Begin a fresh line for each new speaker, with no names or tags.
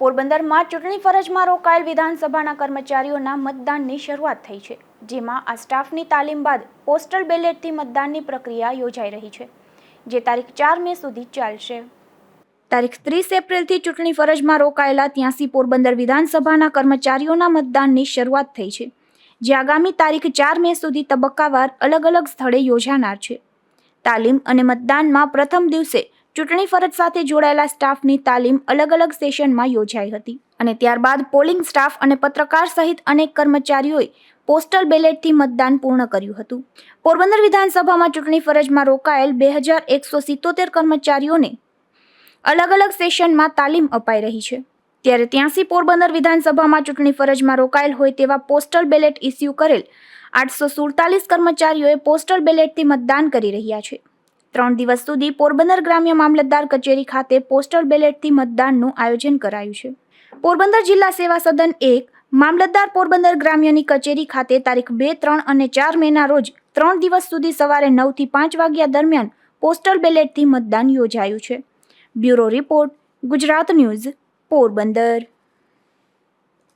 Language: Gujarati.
પોરબંદરમાં ચૂંટણી ફરજમાં રોકાયેલ વિધાનસભાના કર્મચારીઓના મતદાનની શરૂઆત થઈ છે, જેમાં આ સ્ટાફની તાલીમ બાદ પોસ્ટલ બેલેટથી મતદાનની પ્રક્રિયા યોજાઈ રહી છે, જે તારીખ ચાર મે સુધી ચાલશે. તારીખ ત્રીસ એપ્રિલથી ચૂંટણી ફરજમાં રોકાયેલા ત્યાંસી પોરબંદર વિધાનસભાના કર્મચારીઓના મતદાનની શરૂઆત થઈ છે, જે આગામી તારીખ ચાર મે સુધી તબક્કાવાર અલગ અલગ સ્થળે યોજાનાર છે. તાલીમ અને મતદાનમાં પ્રથમ દિવસે ચૂંટણી ફરજ સાથે જોડાયેલા સ્ટાફની તાલીમ અલગ અલગ સેશનમાં યોજાઈ હતી અને ત્યારબાદ પોલિંગ સ્ટાફ અને પત્રકાર સહિત અનેક કર્મચારીઓએ પોસ્ટલ બેલેટથી મતદાન પૂર્ણ કર્યું હતું. પોરબંદર વિધાનસભામાં ચૂંટણી ફરજમાં રોકાયેલ બે હજાર એકસો સિત્તોતેર કર્મચારીઓને અલગ અલગ સેશનમાં તાલીમ અપાઈ રહી છે. ત્યારે ત્યાંસી પોરબંદર વિધાનસભામાં ચૂંટણી ફરજમાં રોકાયેલ હોય તેવા પોસ્ટલ બેલેટ ઇસ્યુ કરેલ આઠસો સુડતાલીસ કર્મચારીઓએ પોસ્ટલ બેલેટથી મતદાન કરી રહ્યા છે. ત્રણ દિવસ સુધી પોરબંદર ગ્રામ્ય મામલતદાર કચેરી ખાતે પોસ્ટલ બેલેટથી મતદાનનું આયોજન કરાયું છે. પોરબંદર જિલ્લા સેવા સદન એક, મામલતદાર પોરબંદર ગ્રામ્યની કચેરી ખાતે તારીખ બે, ત્રણ અને ચાર મેના રોજ ત્રણ દિવસ સુધી સવારે નવથી પાંચ વાગ્યા દરમિયાન પોસ્ટલ બેલેટથી મતદાન યોજાયું છે. Bureau report, Gujarat news, Porbandar.